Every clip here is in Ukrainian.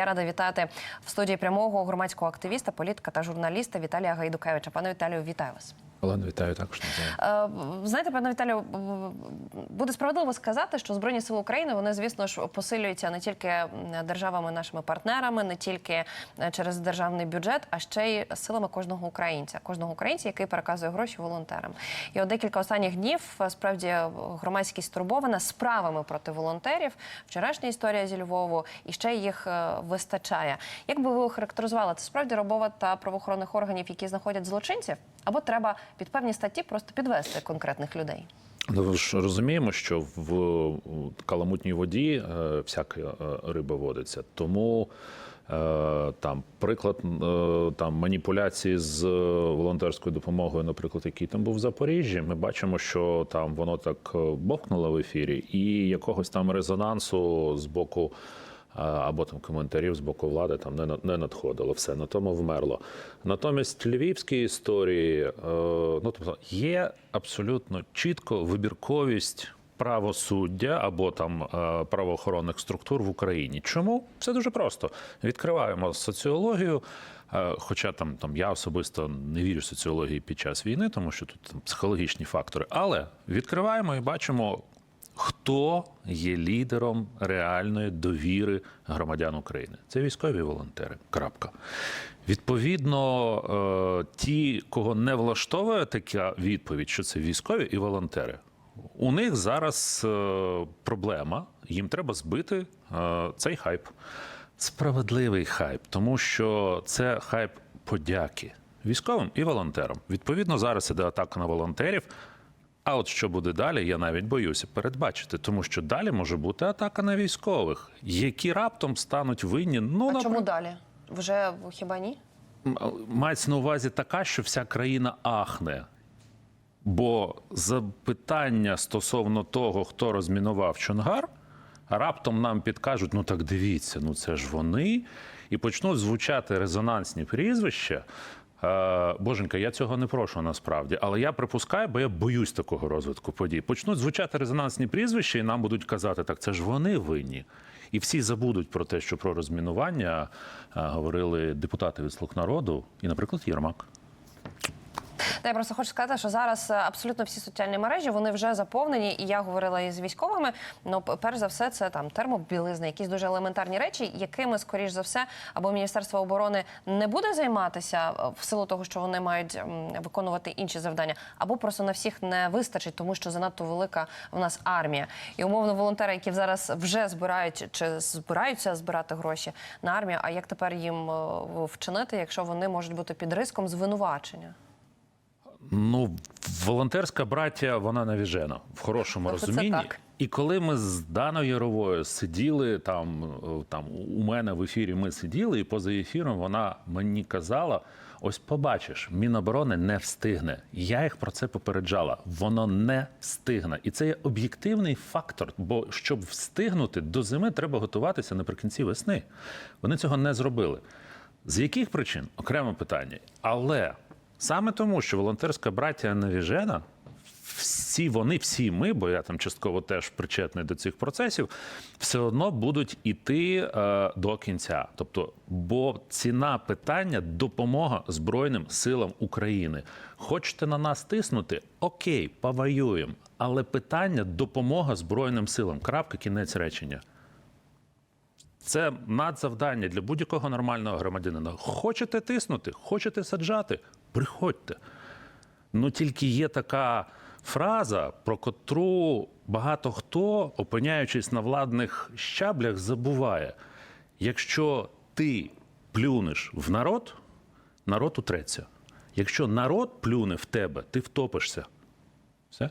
Я рада вітати в студії прямого громадського активіста, політика та журналіста Віталія Гайдукевича. Пане Віталію, вітаю вас. Олена, вітаю також. Е, Знаєте, пане Віталію, буде справедливо сказати, що збройні сили України вони, звісно ж, посилюються не тільки державами, нашими партнерами, не тільки е, через державний бюджет, а ще й силами кожного українця, кожного українця, який переказує гроші волонтерам. І от декілька останніх днів е, справді громадськість стурбована справами проти волонтерів. Вчорашня історія зі Львову, і ще їх вистачає. Як би ви охарактеризували це справді робота правоохоронних органів, які знаходять злочинців, або треба під певні статті просто підвести конкретних людей? Ну, ви ж розуміємо, що в каламутній воді е, всяка е, риба водиться. Тому е, там приклад е, там маніпуляції з волонтерською допомогою, наприклад, який там був в Запоріжжі. Ми бачимо, що там воно так бовкнуло в ефірі, і якогось там резонансу з боку. Або там коментарів з боку влади там не не надходило все на тому вмерло. Натомість львівські історії, е, ну тобто є абсолютно чітко вибірковість правосуддя або там е, правоохоронних структур в Україні. Чому все дуже просто? Відкриваємо соціологію. е, Хоча там, там я особисто не вірю соціології під час війни, тому що тут там, психологічні фактори. Але відкриваємо і бачимо, хто є лідером реальної довіри громадян України. Це військові волонтери. Крапка. Відповідно, е, ті, кого не влаштовує така відповідь, що це військові і волонтери. У них зараз е, проблема, їм треба збити е, цей хайп. Справедливий хайп, тому що це хайп подяки військовим і волонтерам. Відповідно, зараз іде атака на волонтерів. А от що буде далі, я навіть боюся передбачити, тому що далі може бути атака на військових, які раптом стануть винні. Ну А чому далі? Вже хіба ні? Мається на увазі така, що вся країна ахне. Бо запитання стосовно того, хто розмінував Чонгар, раптом нам підкажуть: ну так дивіться, ну це ж вони, і почнуть звучати резонансні прізвища. Е, Боженька, я цього не прошу насправді, але я припускаю, бо я боюсь такого розвитку подій. Почнуть звучати резонансні прізвища, і нам будуть казати, так це ж вони винні. І всі забудуть про те, що про розмінування е, говорили депутати від слуг народу, і, наприклад, Єрмак. Та я просто хочу сказати, що зараз е, абсолютно всі соціальні мережі вони вже заповнені, і я говорила із військовими. Ну, перш за все, це там термобілизна, якісь дуже елементарні речі, якими, скоріш за все, або Міністерство оборони не буде займатися е, в силу того, що вони мають виконувати інші завдання, або просто на всіх не вистачить, тому що занадто велика в нас армія. І умовно волонтери, які зараз вже збирають чи збираються збирати гроші на армію. А як тепер їм е, вчинити, якщо вони можуть бути під риском звинувачення? Ну, волонтерська браття, вона навіжена в хорошому розумінні. так. І коли ми з Даною Яровою сиділи там, е, там у мене в ефірі, ми сиділи, і поза ефіром вона мені казала: ось побачиш, Міноборони не встигне. Я їх про це попереджала. Воно не встигне. І це є об'єктивний фактор. Бо щоб встигнути до зими, треба готуватися наприкінці весни. Вони цього не зробили. З яких причин окреме питання. Але саме тому, що волонтерська браття навіжена, всі вони, всі ми, бо я там частково теж причетний до цих процесів, все одно будуть іти е, до кінця. Тобто, бо ціна питання допомога Збройним силам України. Хочете на нас тиснути? Окей, повоюємо. Але питання допомога Збройним силам. Крапка, кінець речення. Це надзавдання для будь-якого нормального громадянина. Хочете тиснути, хочете саджати, приходьте. Ну тільки є така фраза, про котру багато хто, опиняючись на владних щаблях, забуває: якщо ти плюнеш в народ, народ утреться. Якщо народ плюне в тебе, ти втопишся. Все?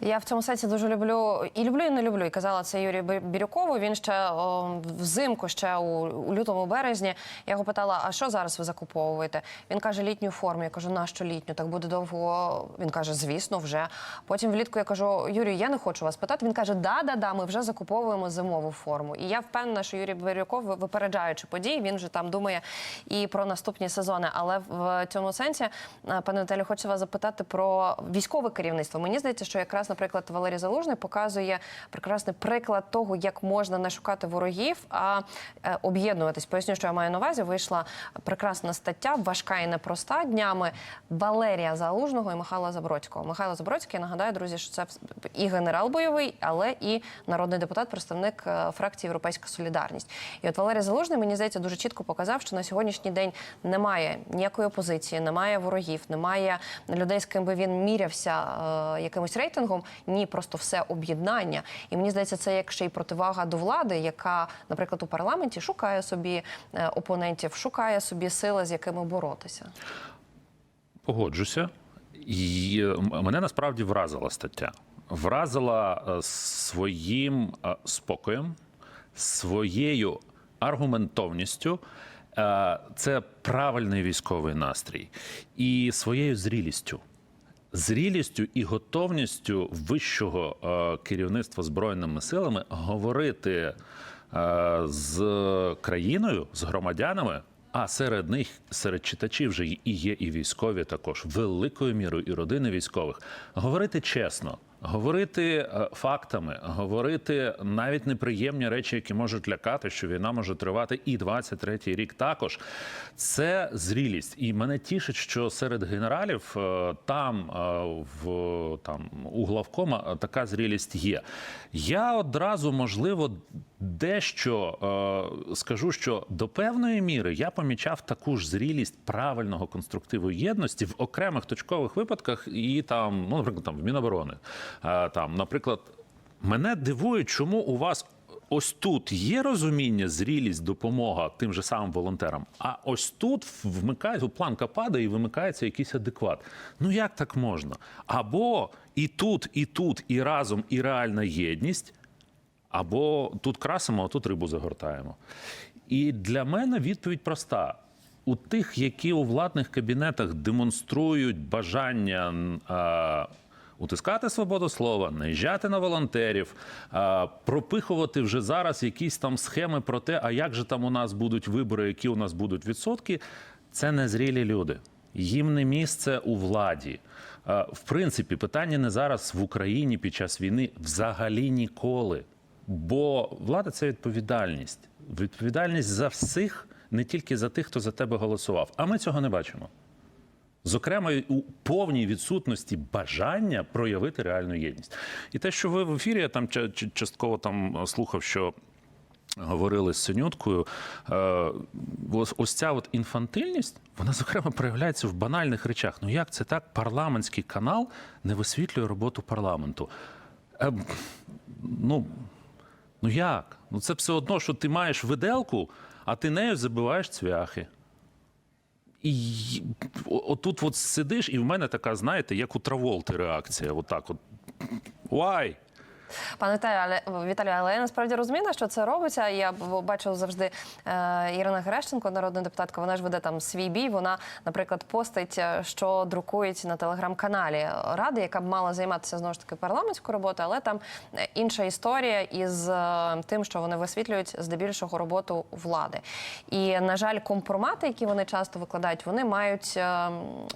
Я в цьому сенсі дуже люблю і люблю, і не люблю. І казала це Юрію Бі- Бірюкову. Він ще о, взимку, ще у, у лютому березні. Я його питала: а що зараз ви закуповуєте? Він каже, літню форму. Я кажу, нащо літню? Так буде довго. Він каже, звісно, вже. Потім влітку я кажу, Юрію, я не хочу вас питати. Він каже, да, да, да, ми вже закуповуємо зимову форму. І я впевнена, що Юрій Бірюков, випереджаючи події, він вже там думає і про наступні сезони. Але в цьому сенсі, е, пане Наталі, хочу вас запитати про військове керівництво. Мені здається, що якраз якраз, наприклад, Валерій Залужний показує прекрасний приклад того, як можна не шукати ворогів, а е, об'єднуватись. Поясню, що я маю на увазі. Вийшла прекрасна стаття, важка і непроста днями Валерія Залужного і Михайла Забродського. Михайло Забродський, я нагадаю, друзі, що це і генерал бойовий, але і народний депутат, представник е, фракції Європейська Солідарність. І от Валерій Залужний, мені здається, дуже чітко показав, що на сьогоднішній день немає ніякої опозиції, немає ворогів, немає людей, з ким би він мірявся е, якимось рейтингом. Ні, просто все об'єднання. І мені здається, це як ще й противага до влади, яка, наприклад, у парламенті шукає собі е, опонентів, шукає собі сили, з якими боротися. Погоджуся. І мене насправді вразила стаття. Вразила е, своїм е, спокоєм, своєю аргументовністю. Це правильний військовий настрій і своєю зрілістю. Зрілістю і готовністю вищого е, керівництва збройними силами говорити е, з країною, з громадянами. А серед них, серед читачів вже і є і військові також великою мірою і родини військових. Говорити чесно, говорити е, фактами, говорити навіть неприємні речі, які можуть лякати, що війна може тривати і 23-й рік також. Це зрілість. І мене тішить, що серед генералів е, там, е, в там у главкома така зрілість є. Я одразу можливо дещо е, скажу, що до певної міри я помічав таку ж зрілість правильного конструктиву єдності в окремих точкових випадках, і там, ну, наприклад, там в Міноборони. Е, там, наприклад, мене дивує, чому у вас. Ось тут є розуміння, зрілість, допомога тим же самим волонтерам. А ось тут вмикається планка падає і вимикається якийсь адекват. Ну як так можна? Або і тут, і тут, і разом, і реальна єдність, або тут красимо, а тут рибу загортаємо. І для мене відповідь проста. У тих, які у владних кабінетах демонструють бажання а, утискати свободу слова, наїжджати на волонтерів, пропихувати вже зараз якісь там схеми про те, а як же там у нас будуть вибори, які у нас будуть відсотки, це незрілі люди. Їм не місце у владі. В принципі, питання не зараз в Україні під час війни взагалі ніколи. Бо влада це відповідальність. Відповідальність за всіх, не тільки за тих, хто за тебе голосував. А ми цього не бачимо. Зокрема, у повній відсутності бажання проявити реальну єдність. І те, що ви в ефірі, я там ча- ча- частково там е, слухав, що говорили з Синюткою, е, ось ця от інфантильність, вона, зокрема, проявляється в банальних речах. Ну як це так? Парламентський канал не висвітлює роботу парламенту. Е, ну, ну як? Ну це все одно, що ти маєш виделку, а ти нею забиваєш цвяхи. І отут от сидиш, і в мене така, знаєте, як у Траволти реакція. Отак от. Why? Пане Віталію, але Віталію, але я насправді розумію, що це робиться. Я б- бачу завжди е, Ірина Герещенко, народна депутатка. Вона ж веде там свій бій. Вона, наприклад, постить, е, що друкують на телеграм-каналі Ради, яка б мала займатися знову ж таки парламентською роботою, але там е, інша історія із тим, що вони висвітлюють здебільшого роботу влади. І на жаль, компромати, які вони часто викладають, вони мають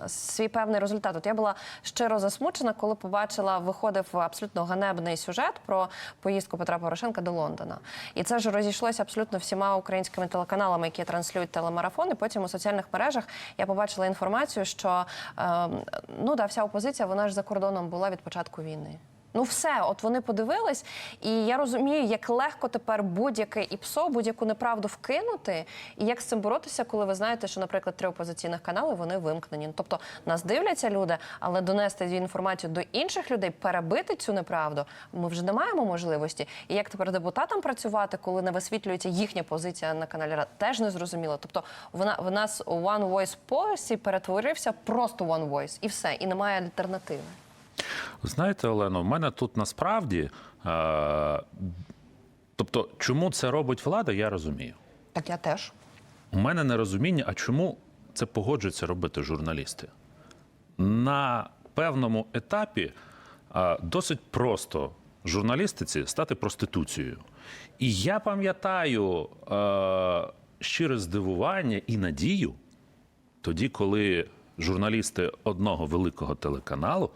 свій певний результат. От я була щиро засмучена, коли побачила, виходив абсолютно ганебний сюжет про поїздку Петра Порошенка до Лондона. І це ж розійшлося абсолютно всіма українськими телеканалами, які транслюють телемарафон. І потім у соціальних мережах я побачила інформацію, що е, ну да, вся опозиція вона ж за кордоном була від початку війни. Ну, все, от вони подивились, і я розумію, як легко тепер будь-яке ІПСО, будь-яку неправду вкинути, і як з цим боротися, коли ви знаєте, що, наприклад, три опозиційних канали вони вимкнені. Ну, Тобто нас дивляться люди, але донести цю інформацію до інших людей, перебити цю неправду, ми вже не маємо можливості. І як тепер депутатам працювати, коли не висвітлюється їхня позиція на каналі Рад, теж не зрозуміло. Тобто вона в нас One Voice Policy перетворився просто One Voice, і все, і немає альтернативи. Знаєте, Олено, в мене тут насправді. Е, тобто, чому це робить влада, я розумію. Так я теж. У мене нерозуміння, а чому це погоджуються робити журналісти? На певному етапі а, досить просто журналістиці стати проституцією. І я пам'ятаю е, щире здивування і надію тоді, коли журналісти одного великого телеканалу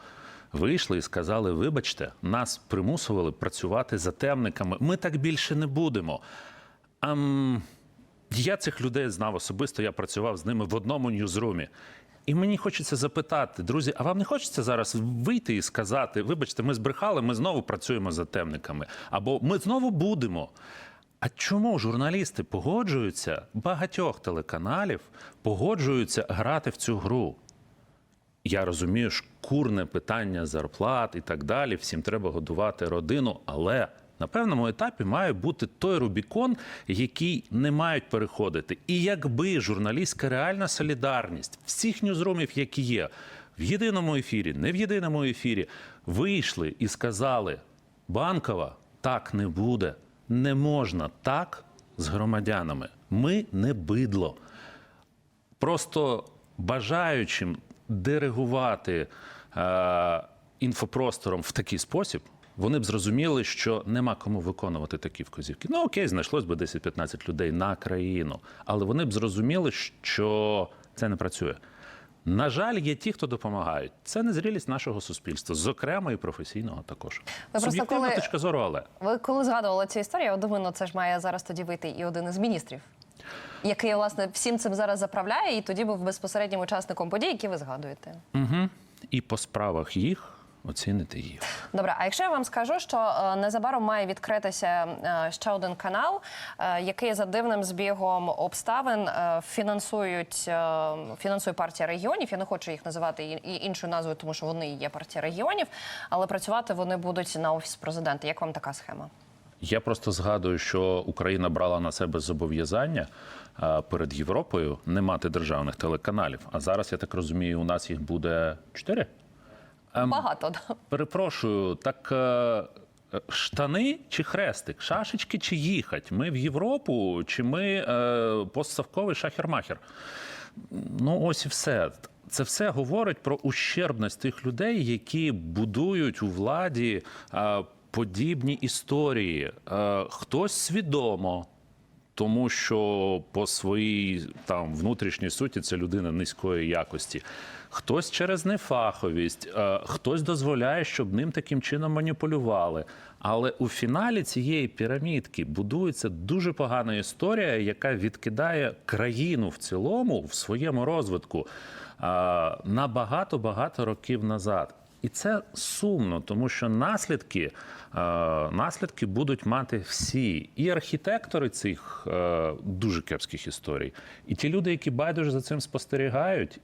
вийшли і сказали: вибачте, нас примусували працювати за темниками. Ми так більше не будемо. Ам, я цих людей знав особисто, я працював з ними в одному ньюзрумі. І мені хочеться запитати, друзі, а вам не хочеться зараз вийти і сказати: вибачте, ми збрехали, ми знову працюємо за темниками, або ми знову будемо. А чому журналісти погоджуються багатьох телеканалів погоджуються грати в цю гру? Я розумію, шкурне питання зарплат і так далі. Всім треба годувати родину, але на певному етапі має бути той Рубікон, який не мають переходити. І якби журналістська реальна солідарність всіх ньюзрумів, які є, в єдиному ефірі, не в єдиному ефірі, вийшли і сказали: Банкова, так не буде, не можна так з громадянами. Ми не бидло просто бажаючим диригувати е, інфопростором в такий спосіб, вони б зрозуміли, що нема кому виконувати такі вказівки. Ну окей, знайшлось би 10-15 людей на країну, але вони б зрозуміли, що це не працює. На жаль, є ті, хто допомагають. Це незрілість нашого суспільства, зокрема і професійного також. просто коли- точка зору, але Ви коли згадували цю історію, я думаю, ну це ж має зараз тоді вийти і один із міністрів, який власне всім цим зараз заправляє, і тоді був безпосереднім учасником подій, які ви згадуєте. угу. і по справах їх оціните їх. Добре, а якщо я вам скажу, що е, незабаром має відкритися е, ще один канал, е, який за дивним збігом обставин фінансують фінансує партія регіонів. Я не хочу їх називати і- іншою назвою, тому що вони є партія регіонів, але працювати вони будуть на офіс президента. Як вам така схема? Я просто згадую, що Україна брала на себе зобов'язання перед Європою не мати державних телеканалів. А зараз я так розумію, у нас їх буде чотири. Багато да. Перепрошую, так е, штани чи хрестик, шашечки чи їхать? Ми в Європу, чи ми е, постсавковий шахер-махер? Ну, ось і все. Це все говорить про ущербність тих людей, які будують у владі е, подібні історії. Е, хтось свідомо, тому що по своїй там внутрішній суті це людина низької якості. Хтось через нефаховість, е, хтось дозволяє, щоб ним таким чином маніпулювали. Але у фіналі цієї пірамідки будується дуже погана історія, яка відкидає країну в цілому в своєму розвитку е, на багато багато років назад. І це сумно, тому що наслідки, е, наслідки будуть мати всі і архітектори цих е, дуже кепських історій, і ті люди, які байдуже за цим спостерігають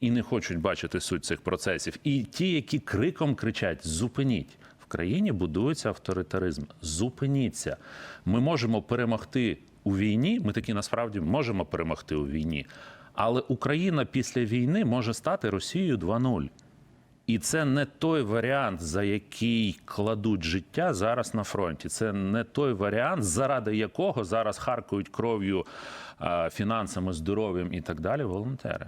і не хочуть бачити суть цих процесів, і ті, які криком кричать: зупиніть. В країні будується авторитаризм. Зупиніться. Ми можемо перемогти у війні. Ми такі насправді можемо перемогти у війні. Але Україна після війни може стати Росією 2.0. І це не той варіант, за який кладуть життя зараз на фронті. Це не той варіант, заради якого зараз харкують кров'ю, е, фінансами, здоров'ям і так далі волонтери.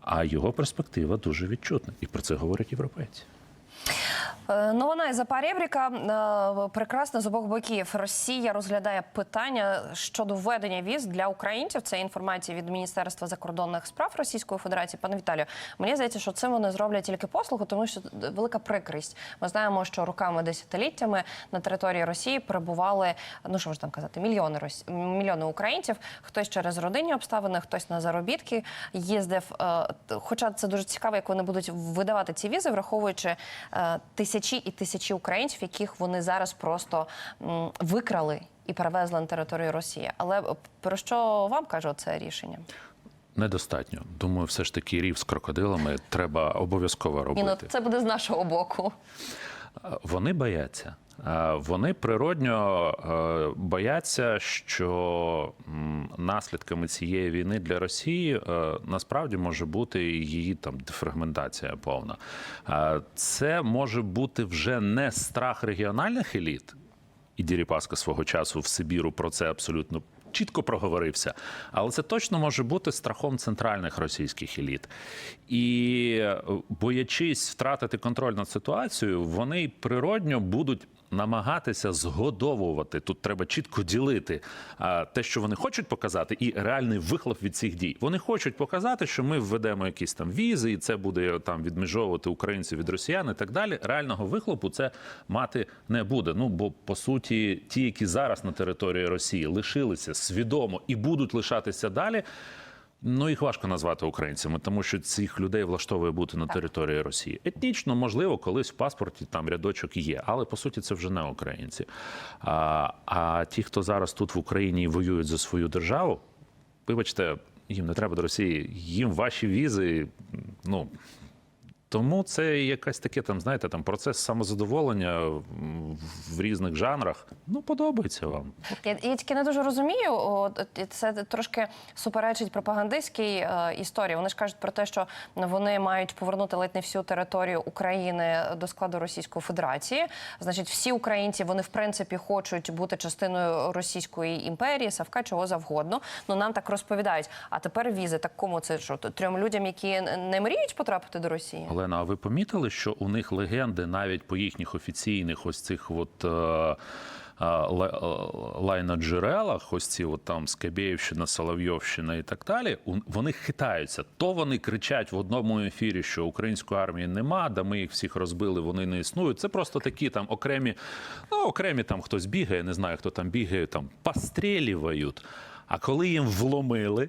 А його перспектива дуже відчутна, і про це говорять європейці. Е, Новина із Запорєбріка е, прекрасна з обох боків. Росія розглядає питання щодо введення віз для українців. Це інформація від Міністерства закордонних справ Російської Федерації. Пане Віталію, мені здається, що цим вони зроблять тільки послугу, тому що велика прикрість. Ми знаємо, що роками десятиліттями на території Росії перебували, ну що ж там казати, мільйони рос... мільйони українців. Хтось через родинні обставини, хтось на заробітки їздив. Е, Хоча це дуже цікаво, як вони будуть видавати ці візи, враховуючи тисячі і тисячі українців, яких вони зараз просто викрали і перевезли на територію Росії. Але про що вам каже це рішення? Недостатньо. Думаю, все ж таки рів з крокодилами треба обов'язково Ні, робити. ну це буде з нашого боку. Вони бояться. Е, Вони природньо е, бояться, що наслідками цієї війни для Росії е, насправді може бути її там дефрагментація повна. Це може бути вже не страх регіональних еліт, і Діріпаска свого часу в Сибіру про це абсолютно чітко проговорився. Але це точно може бути страхом центральних російських еліт. І боячись втратити контроль над ситуацією, вони природньо будуть намагатися згодовувати. Тут треба чітко ділити те, що вони хочуть показати, і реальний вихлоп від цих дій. Вони хочуть показати, що ми введемо якісь там візи, і це буде там відмежовувати українців від росіян і так далі. Реального вихлопу це мати не буде. Ну бо по суті, ті, які зараз на території Росії лишилися свідомо і будуть лишатися далі. Ну, їх важко назвати українцями, тому що цих людей влаштовує бути на території Росії. Етнічно, можливо, колись в паспорті там рядочок є, але по суті це вже не українці. А, а ті, хто зараз тут в Україні воюють за свою державу, вибачте, їм не треба до Росії, їм ваші візи, ну. Тому це якась таке там, знаєте, там процес самозадоволення в різних жанрах. Ну, подобається вам. Я, я тільки не дуже розумію. От, це трошки суперечить пропагандистській е, історії. Вони ж кажуть про те, що вони мають повернути ледь не всю територію України до складу Російської Федерації. Значить, всі українці вони в принципі хочуть бути частиною Російської імперії, Савка, чого завгодно. Ну нам так розповідають. А тепер візи. Так кому це що трьом людям, які не мріють потрапити до Росії? Олена, а ви помітили, що у них легенди навіть по їхніх офіційних ось цих от. Е- е, е, лайноджерелах, ось ці от там Скабєївщина, Соловйовщина і так далі, вони хитаються. То вони кричать в одному ефірі, що української армії нема, да ми їх всіх розбили, вони не існують. Це просто такі там окремі, ну окремі там хтось бігає, не знаю, хто там бігає, там пострілюють. А коли їм вломили,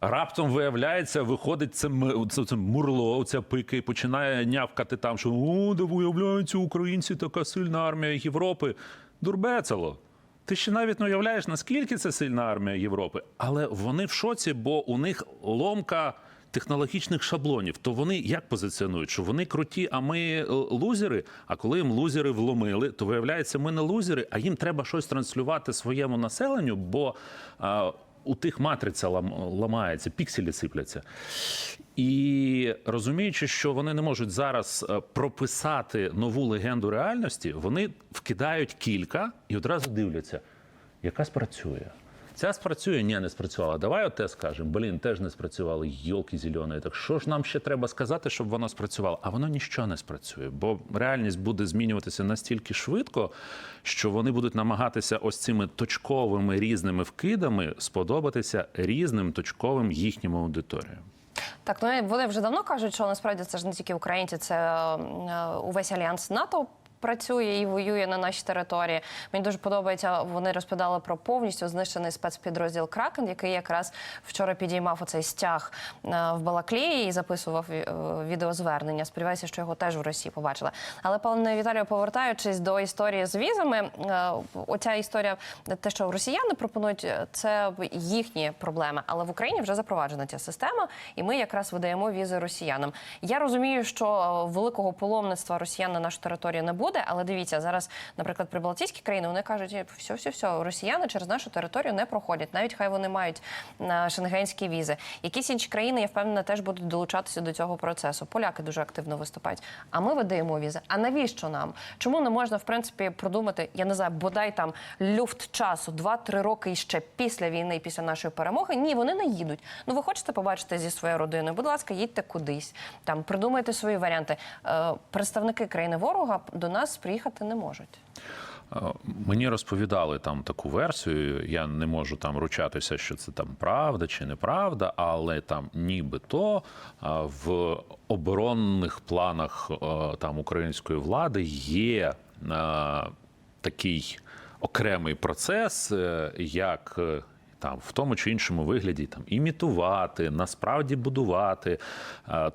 Раптом виявляється, виходить це, це, це мурло, ця пика, і починає нявкати там, що о, да виявляється, українці така сильна армія Європи. Дурбецело. Ти ще навіть не уявляєш, наскільки це сильна армія Європи. Але вони в шоці, бо у них ломка технологічних шаблонів. То вони як позиціонують? Що вони круті, а ми е, лузери. А коли їм лузери вломили, то виявляється, ми не лузери, а їм треба щось транслювати своєму населенню, бо. а, у тих матриця лам- ламається, пікселі сипляться. І розуміючи, що вони не можуть зараз е, прописати нову легенду реальності, вони вкидають кілька і одразу дивляться, яка спрацює. Ця спрацює, ні, не спрацювала. Давай от те скажемо. Блін, теж не спрацювали. Йолки зелені. Так що ж нам ще треба сказати, щоб воно спрацювало? А воно ніщо не спрацює, бо реальність буде змінюватися настільки швидко, що вони будуть намагатися ось цими точковими різними вкидами сподобатися різним точковим їхнім аудиторіям. Так, ну вони вже давно кажуть, що насправді це ж не тільки українці, це е, увесь альянс НАТО. Працює і воює на нашій території. Мені дуже подобається. Вони розповідали про повністю знищений спецпідрозділ Кракен, який якраз вчора підіймав оцей стяг е, в Балаклії і записував е, відеозвернення. Сподіваюся, що його теж в Росії побачили. Але пане Віталію, повертаючись до історії з візами, е, оця історія, те, що росіяни пропонують, це їхні проблеми. Але в Україні вже запроваджена ця система, і ми якраз видаємо візи росіянам. Я розумію, що великого паломництва росіян на нашу територію не буде, але дивіться, зараз, наприклад, прибалтійські країни вони кажуть, все, все, все, росіяни через нашу територію не проходять, навіть хай вони мають е, шенгенські візи. Якісь інші країни, я впевнена, теж будуть долучатися до цього процесу. Поляки дуже активно виступають. А ми видаємо візи. А навіщо нам? Чому не можна в принципі продумати? Я не знаю, бодай там люфт часу, 2-3 роки ще після війни, після нашої перемоги. Ні, вони не їдуть. Ну ви хочете побачити зі своєю родиною? Будь ласка, їдьте кудись. Там придумайте свої варіанти. Е, представники країни ворога до нас приїхати не можуть. Е, Мені розповідали там таку версію. Я не можу там ручатися, що це там правда чи неправда, але там нібито е, в оборонних планах е, там української влади є такий окремий процес, як там в тому чи іншому вигляді там імітувати, насправді будувати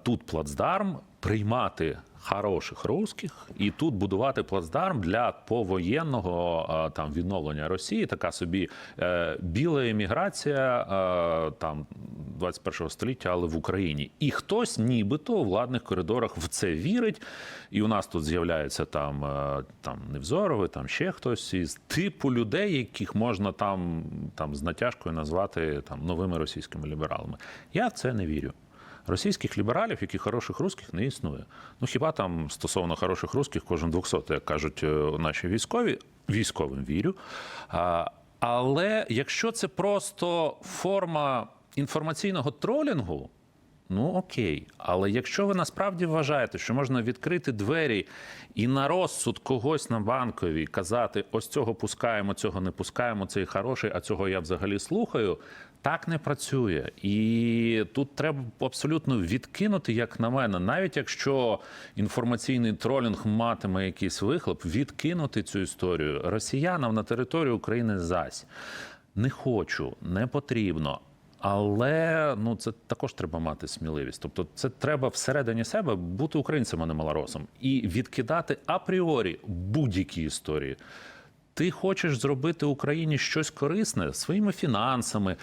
тут плацдарм, приймати хороших русських і тут будувати плацдарм для повоєнного е, там відновлення Росії. Така собі е, біла еміграція е, там 21-го століття, але в Україні. І хтось, нібито у владних коридорах в це вірить. І у нас тут з'являється там, там Невзоровий, там ще хтось із типу людей, яких можна там, там з натяжкою назвати там новими російськими лібералами. Я в це не вірю. Російських лібералів, як і хороших русських, не існує. Ну хіба там стосовно хороших русських, кожен 200, як кажуть е, наші військові, військовим вірю. Але якщо це просто форма інформаційного тролінгу, Ну окей, але якщо ви насправді вважаєте, що можна відкрити двері і на розсуд когось на банковій казати: ось цього пускаємо, цього не пускаємо, цей хороший, а цього я взагалі слухаю. Так не працює, і тут треба абсолютно відкинути, як на мене, навіть якщо інформаційний тролінг матиме якийсь вихлоп, відкинути цю історію росіянам на територію України зась. Не хочу, не потрібно. Але ну це також треба мати сміливість. Тобто, це треба всередині себе бути українцем, а не малоросом, і відкидати апріорі будь-які історії. Ти хочеш зробити Україні щось корисне своїми фінансами.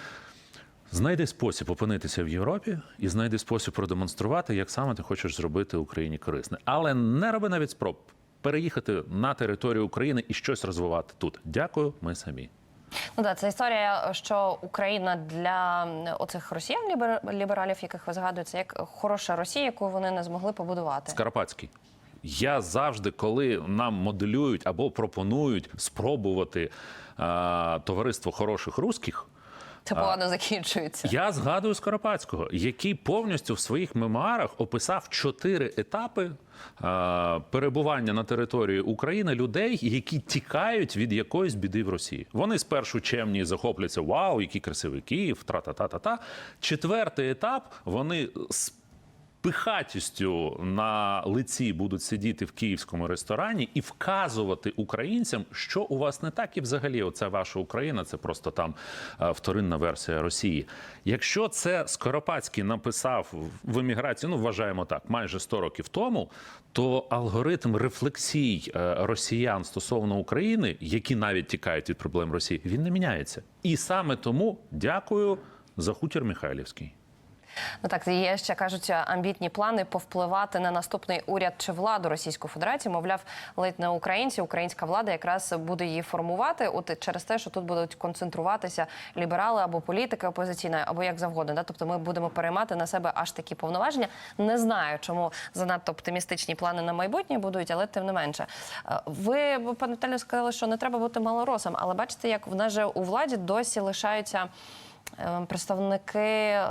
Знайди спосіб опинитися в Європі і знайди спосіб продемонструвати, як саме ти хочеш зробити Україні корисне. Але не роби навіть спроб переїхати на територію України і щось розвивати тут. Дякую, ми самі. Ну да, це історія, що Україна для оцих росіян лібер- лібералів, яких ви згадуєте, як хороша Росія, яку вони не змогли побудувати. Скарпатський. Я завжди, коли нам моделюють або пропонують спробувати а, товариство хороших русських, Це погано закінчується. я згадую Скоропадського, який повністю в своїх мемуарах описав чотири етапи а, перебування на території України людей, які тікають від якоїсь біди в Росії. Вони спершу чемні захопляться: Вау, який красивий Київ, тра-та-та-та-та. Четвертий етап вони з пихатістю на лиці будуть сидіти в київському ресторані і вказувати українцям, що у вас не так, і взагалі оця ваша Україна це просто там е, вторинна версія Росії. Якщо це Скоропадський написав в еміграції, ну вважаємо так, майже 100 років тому, то алгоритм рефлексій е, росіян стосовно України, які навіть тікають від проблем Росії, він не міняється. І саме тому дякую за хутір Михайлівський. Ну так є ще кажуть амбітні плани повпливати на наступний уряд чи владу Російської Федерації. Мовляв, ледь не українці, українська влада якраз буде її формувати. От через те, що тут будуть концентруватися ліберали або політики опозиційна, або як завгодно. Да? Тобто ми будемо переймати на себе аж такі повноваження. Не знаю, чому занадто оптимістичні плани на майбутнє будуть, але тим не менше. Е, Ви пане Віталію, сказали, що не треба бути малоросом, але бачите, як в нас же у владі досі лишаються. Е, Представники е,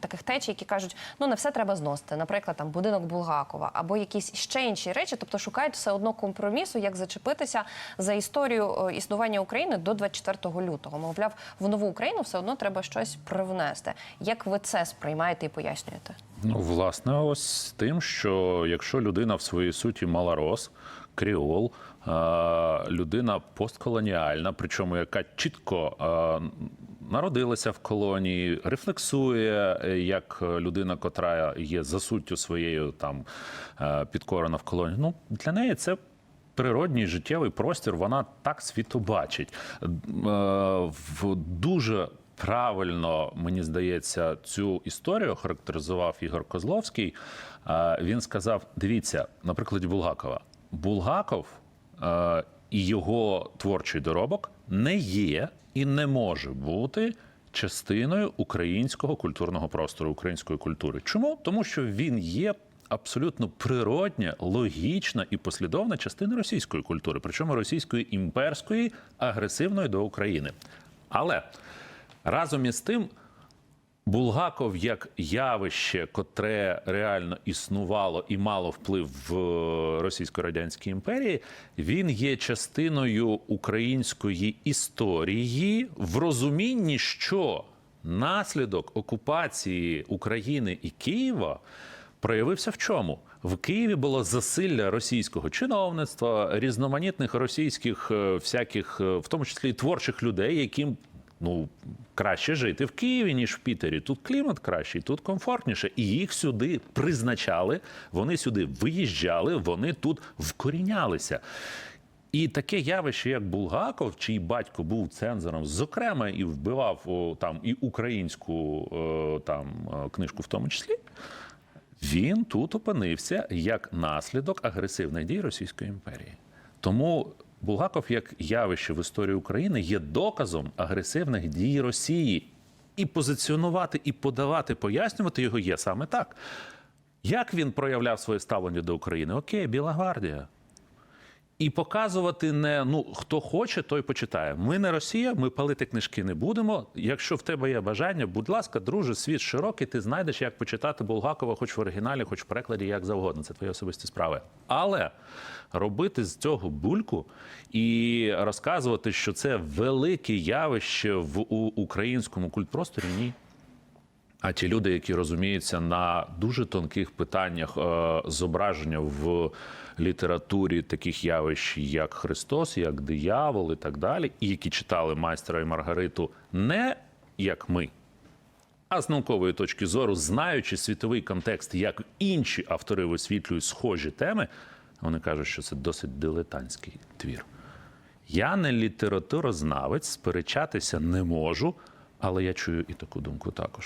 таких течій, які кажуть, ну не все треба зносити, наприклад, там будинок Булгакова або якісь ще інші речі, тобто шукають все одно компромісу, як зачепитися за історію е, існування України до 24 лютого. Мовляв, в нову Україну все одно треба щось привнести. Як ви це сприймаєте і пояснюєте? Ну, власне, ось тим, що якщо людина в своїй суті малорос, кріол, е, людина постколоніальна, причому яка чітко народилася в колонії, рефлексує е, як людина, котра є за суттю своєю там е, підкорена в колонії. Ну для неї це. Природній життєвий простір, вона так світу бачить. Е, дуже правильно, мені здається, цю історію характеризував Ігор Козловський. Він сказав: дивіться, на прикладі Булгакова. Булгаков і його творчий доробок не є і не може бути частиною українського культурного простору, української культури. Чому? Тому що він є. Абсолютно природня, логічна і послідовна частина російської культури, причому російської імперської, агресивної до України. Але разом із тим, Булгаков як явище, котре реально існувало і мало вплив в Російсько-Радянській імперії, він є частиною української історії в розумінні, що наслідок окупації України і Києва проявився в чому? В Києві було засилля російського чиновництва, різноманітних російських е, всяких, е, в тому числі творчих людей, яким ну краще жити в Києві, ніж в Пітері. Тут клімат кращий, тут комфортніше. І їх сюди призначали, вони сюди виїжджали, вони тут вкорінялися. І таке явище, як Булгаков, чий батько був цензором, зокрема, і вбивав о, там і українську е, там е, книжку, в тому числі. Він тут опинився як наслідок агресивних дій Російської імперії. Тому Булгаков, як явище в історії України, є доказом агресивних дій Росії. І позиціонувати, і подавати, пояснювати його є саме так. Як він проявляв своє ставлення до України? Окей, Біла гвардія. І показувати не ну хто хоче, той почитає. Ми не Росія, ми палити книжки не будемо. Якщо в тебе є бажання, будь ласка, друже, світ широкий, ти знайдеш, як почитати Булгакова, хоч в оригіналі, хоч в перекладі, як завгодно. Це твої особисті справи. Але робити з цього бульку і розказувати, що це велике явище в українському культпросторі, ні. А ті люди, які розуміються на дуже тонких питаннях е, зображення в літературі таких явищ, як Христос, як диявол і так далі, і які читали майстра і Маргариту не як ми, а з наукової точки зору, знаючи світовий контекст, як інші автори висвітлюють схожі теми, вони кажуть, що це досить дилетантський твір. Я не літературознавець, сперечатися не можу, але я чую і таку думку також.